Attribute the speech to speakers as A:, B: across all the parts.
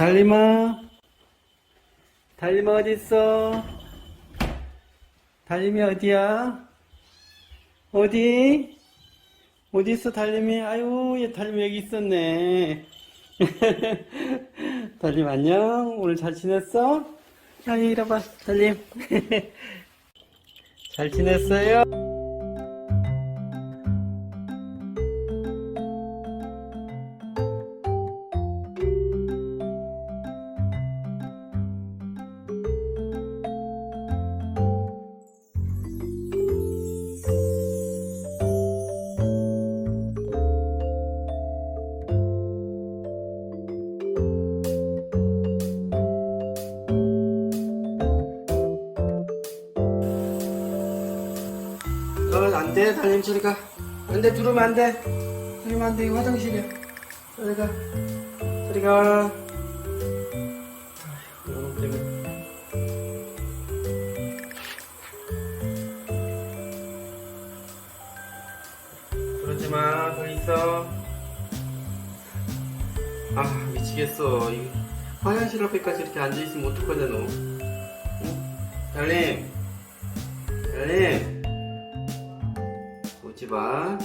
A: 달림아. 달림아 어딨어? 달림이 어디야? 어디? 어디 있어 달림이? 아유 얘 달림이 여기 있었네. 달림 안녕. 오늘 잘 지냈어? 야 이리 봐 달림. 잘 지냈어요 어, 안 돼, 달님 저리 가. 안 돼, 들어오면 안 돼. 들어오면 안 돼, 이거 화장실이야. 저리 가. 저리 가. 이놈 때문에. 그러지 마, 거기 있어. 아, 미치겠어. 이 화장실 앞에까지 이렇게 앉아있으면 어떡하냐, 너. 응? 달님. 달님. 오지 마.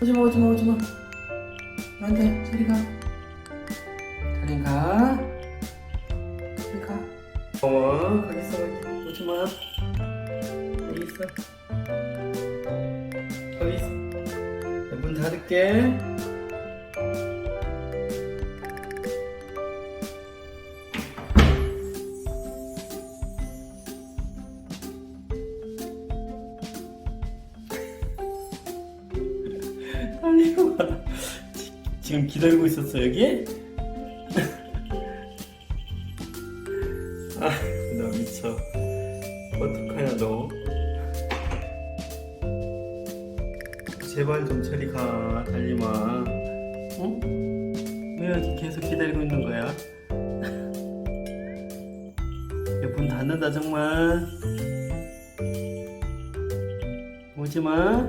A: 오지 마, 오지 마, 오지 마. 안 돼, 저리 가. 저리 가. 저리 가. 어, 거기 있어, 거기. 오지 마. 여기 있어. 거기 있어. 문 닫을게. 지금 기다리고 있었어 여기? 아, 너 미쳐. 어떡하냐 너? 제발 좀 저리 가, 달리마. 어? 왜 여기 계속 기다리고 있는 거야? 문 닫는다 정말. 오지 마.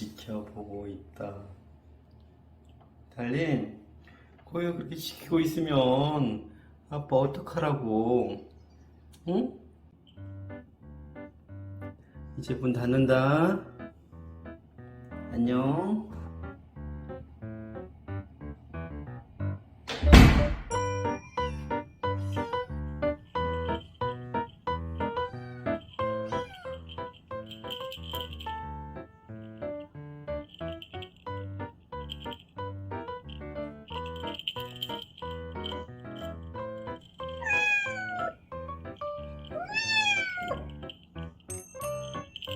A: 지켜보고 있다. 달린, 거기 그렇게 지키고 있으면 아빠 어떡하라고? 응? 이제 문 닫는다. 안녕.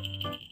A: Thank you.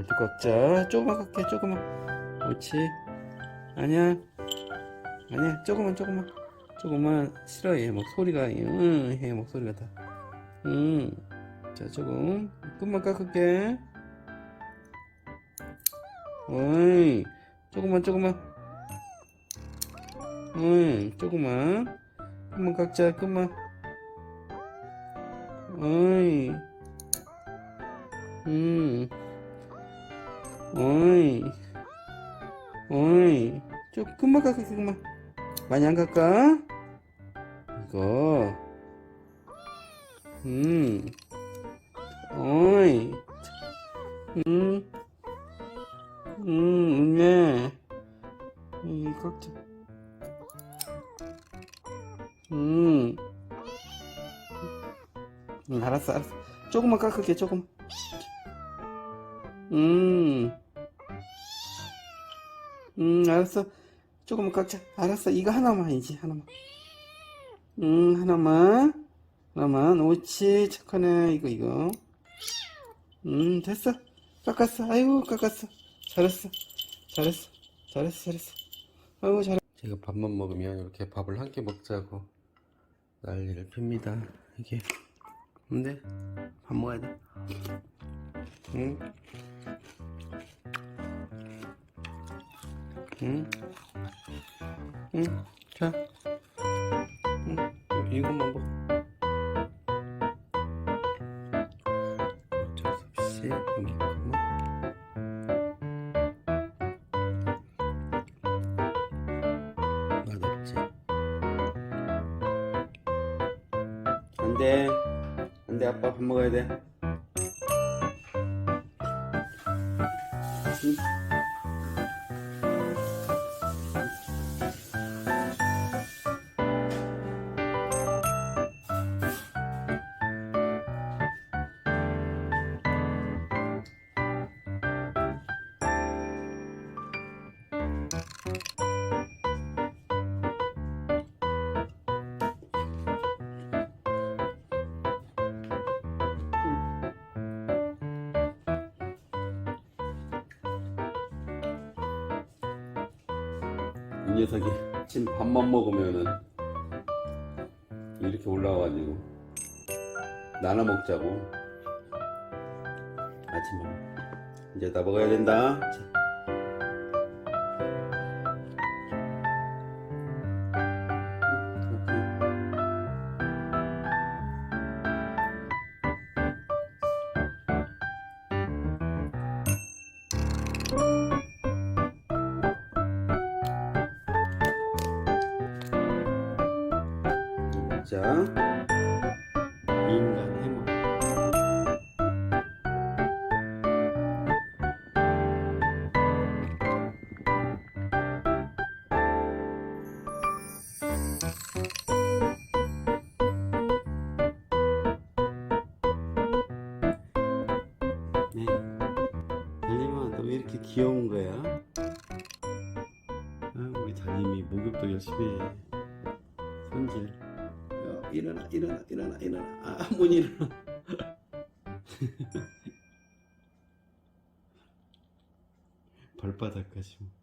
A: 발도 깎자. 조금만 깎게, 조금만. 그렇지. 아니야. 아니야, 조금만, 조금만. 조금만. 싫어, 얘 목소리가. 응, 얘 목소리가 다. 응. 자, 조금. 끝만 깎을게. 어이. 조금만, 조금만. 어이, 조금만. 끝만 깎자, 끝만. 어이. 음. 어이. 어이. 조금만 깎아, 조금만. 많이 안 깎아? 이거. 음. 어이. 응? 응, 네. 이 깍지. 응. 응, 알았어, 알았어. 조금만 깎을게, 조금. 음. 음, 알았어. 조금만 깎자. 알았어. 이거 하나만이지, 하나만. 음, 하나만. 하나만. 옳지. 착하네. 이거, 이거. 음, 됐어. 깎았어. 아이고, 깎았어. 잘했어. 잘했어. 잘했어, 잘했어. 아이고, 잘했어. 제가 밥만 먹으면 이렇게 밥을 한끼 먹자고 난리를 핍니다. 이게. 근데, 밥 먹어야 돼. 응? 응? 응? 자. 응? 이것만 먹어. 어쩔 수 없이 여기 있구만. 맛없지? 안 돼. 안 돼, 아빠 밥 먹어야 돼. 응? 이 녀석이 아침 밥만 먹으면은 이렇게 올라와가지고 나눠 먹자고. 아침밥. 이제 다 먹어야 된다 자. 자, 인간 해머. 네. 달님아, 너 왜 이렇게 귀여운 거야? 아, 우리 달님이 목욕도 열심히 해. 손질. 야, 일어나, 일어나, 일어나, 일어나. 아, 못 일어나. 발바닥까지.